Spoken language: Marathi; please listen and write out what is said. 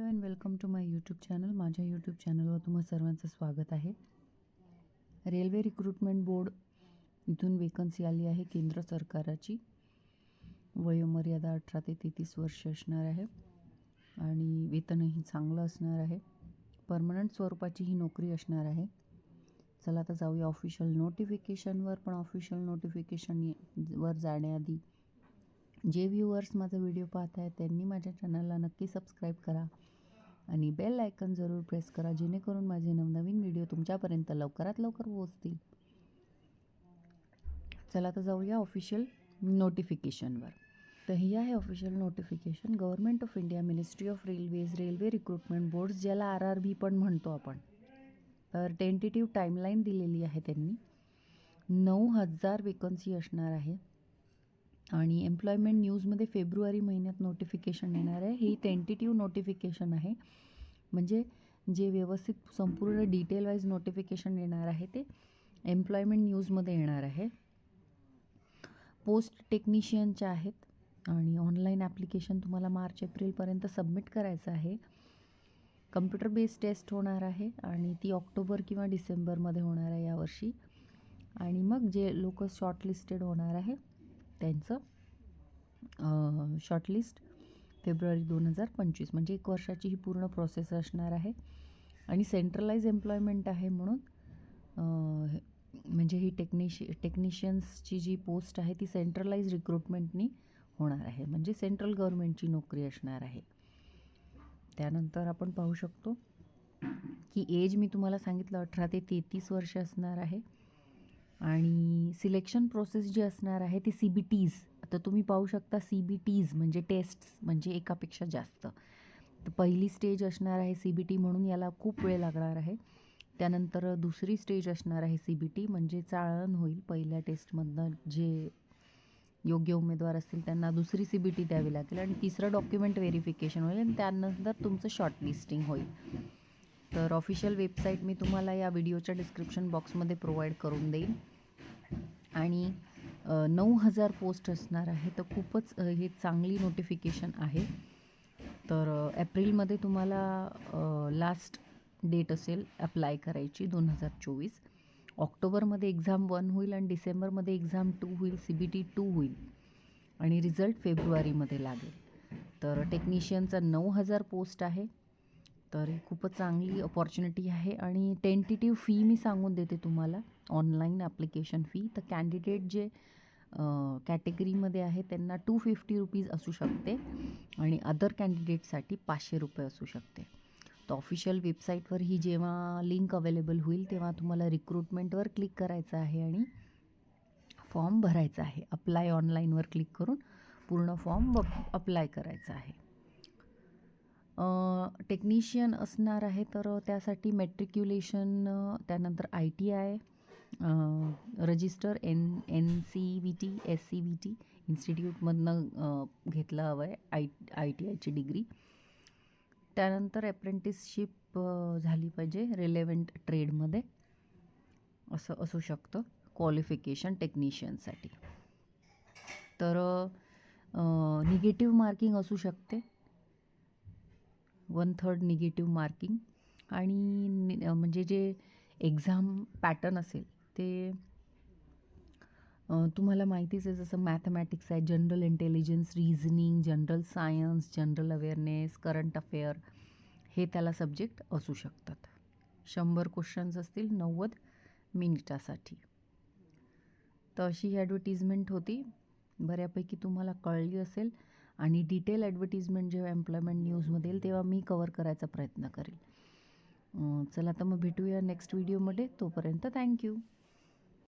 Hello and welcome to my YouTube channel. माझ्या यूट्यूब चॅनलवर तुम्हा सर्वांचं स्वागत आहे. रेल्वे रिक्रुटमेंट बोर्ड इथून वेकन्सी आली आहे. केंद्र सरकाराची वयोमर्यादा अठरा ते तेहतीस वर्ष असणार आहे आणि वेतनही चांगलं असणार आहे. परमनंट स्वरूपाची ही नोकरी असणार आहे. चला आता जाऊया ऑफिशियल नोटिफिकेशनवर पण ऑफिशियल नोटिफिकेशन वर जाण्याआधी जे व्ह्यूअर्स माझा व्हिडिओ पाहत आहेत त्यांनी माझ्या चॅनलला नक्की सबस्क्राईब करा. आणि बेल आयकन जरूर प्रेस करा जेणेकरून माझे नवनवीन व्हिडिओ तुमच्यापर्यंत लवकरात लवकर पोहोचतील. चला तर जाऊया ऑफिशियल नोटिफिकेशनवर तर ही आहे official notification government of India ministry of railways railway recruitment boards ज्याला आर आर बी पण म्हणतो आपण. तर टेंटेटिव्ह टाईमलाईन दिलेली आहे त्यांनी. नऊ हजार वेकन्सी असणार आहे. आणि एम्प्लॉयमेंट न्यूजमध्ये फेब्रुवारी महिन्यात नोटिफिकेशन येणार आहे. ही टेंटेटिव्ह नोटिफिकेशन आहे. म्हणजे जे व्यवस्थित संपूर्ण डिटेल वाईज नोटिफिकेशन येणार आहे ते एम्प्लॉयमेंट न्यूजमध्ये येणार आहे. पोस्ट टेक्निशियनच्या आहेत आणि ऑनलाईन ॲप्लिकेशन तुम्हाला मार्च एप्रिलपर्यंत सबमिट करायचं आहे. कम्प्युटर बेस्ड टेस्ट होणार आहे आणि ती ऑक्टोबर किंवा डिसेंबरमध्ये होणार आहे यावर्षी. आणि मग जे लोक शॉर्टलिस्टेड होणार आहे त्यांचं शॉर्टलिस्ट फेब्रुवारी दोन हजार पंचवीस. म्हणजे एक वर्षाची ही पूर्ण प्रोसेस असणार आहे. आणि सेंट्रलाइज एम्प्लॉयमेंट आहे म्हणून म्हणजे ही टेक्निशि टेक्निशियन्सची जी पोस्ट आहे ती सेंट्रलाइज रिक्रुटमेंटनी होणार आहे. म्हणजे सेंट्रल गव्हर्मेंटची नोकरी असणार आहे. त्यानंतर आपण पाहू शकतो की एज मी तुम्हाला सांगितलं अठरा ते तेहतीस वर्ष असणार आहे. आणि सिलेक्शन प्रोसेस जी असणार आहे ती सी बी टीज तर तुम्ही पाहू शकता सी बी टीज म्हणजे टेस्ट्स म्हणजे एकापेक्षा जास्त. तर पहिली स्टेज असणार आहे सी बी टी म्हणून याला खूप वेळ लागणार आहे. त्यानंतर दुसरी स्टेज असणार आहे सी बी टी म्हणजे चाळण होईल पहिल्या टेस्टमधनं जे योग्य उमेदवार असतील त्यांना दुसरी सी बी टी द्यावी लागेल आणि तिसरं डॉक्युमेंट व्हेरिफिकेशन होईल आणि त्यानंतर तुमचं शॉर्ट लिस्टिंग होईल. तर ऑफिशियल वेबसाईट मी तुम्हाला या व्हिडिओच्या डिस्क्रिप्शन बॉक्समध्ये प्रोव्हाइड करून देईन. आणि नऊ हजार पोस्ट असणार आहे तर खूपच हे चांगली नोटिफिकेशन आहे. तर एप्रिलमध्ये तुम्हाला लास्ट डेट असेल अप्लाय करायची दोन हजार चोवीस. ऑक्टोबरमध्ये एक्झाम वन होईल आणि डिसेंबरमध्ये एक्झाम टू होईल सी बी टी टू होईल. आणि रिझल्ट फेब्रुवारीमध्ये लागेल. तर टेक्निशियनचा नऊ हजार पोस्ट आहे. तर ही खूपच चांगली अपॉर्च्युनिटी आहे आणि टेंटेटिव्ह फी मी सांगून देते तुम्हाला. ऑनलाईन ॲप्लिकेशन फी तर कॅन्डिडेट जे कॅटेगरीमध्ये आहे त्यांना टू फिफ्टी रुपीज असू शकते आणि अदर कॅन्डिडेटसाठी पाचशे रुपये असू शकते. तर ऑफिशियल वेबसाईटवर ही जेव्हा लिंक अवेलेबल होईल तेव्हा तुम्हाला रिक्रुटमेंटवर क्लिक करायचं आहे आणि फॉर्म भरायचा आहे. अप्लाय ऑनलाईनवर क्लिक करून पूर्ण फॉर्म अप्लाय करायचा आहे. टेक्निशियन असणार आहे तर त्यासाठी मेट्रिक्युलेशन त्यानंतर I T I register N N C V T S C V T इन्स्टिट्यूटमधनं घेतलं हवं आहे आय आय टी आयची डिग्री त्यानंतर अप्रेंटिसशिप झाली पाहिजे रिलेवंट ट्रेडमध्ये असं असू शकतं क्वालिफिकेशन टेक्निशियनसाठी तर निगेटिव्ह मार्किंग असू शकते. वन थर्ड निगेटिव्ह मार्किंग आणि म्हणजे जे एक्झाम पॅटर्न असेल ते तुम्हाला माहितीच आहे जसं मॅथमॅटिक्स आहे general intelligence reasoning general science general awareness current affair हे त्याला सब्जेक्ट असू शकतात. शंभर क्वेश्चन्स असतील नव्वद मिनिटासाठी. तर अशी ही ॲडव्हर्टिजमेंट होती. बऱ्यापैकी तुम्हाला कळली असेल. आणि डिटेल ॲडव्हर्टिजमेंट जेव्हा एम्प्लॉयमेंट न्यूजमध्ये येईल तेव्हा मी कवर करायचा प्रयत्न करेल. चला तर मग भेटूया नेक्स्ट व्हिडिओमध्ये. तोपर्यंत थँक्यू.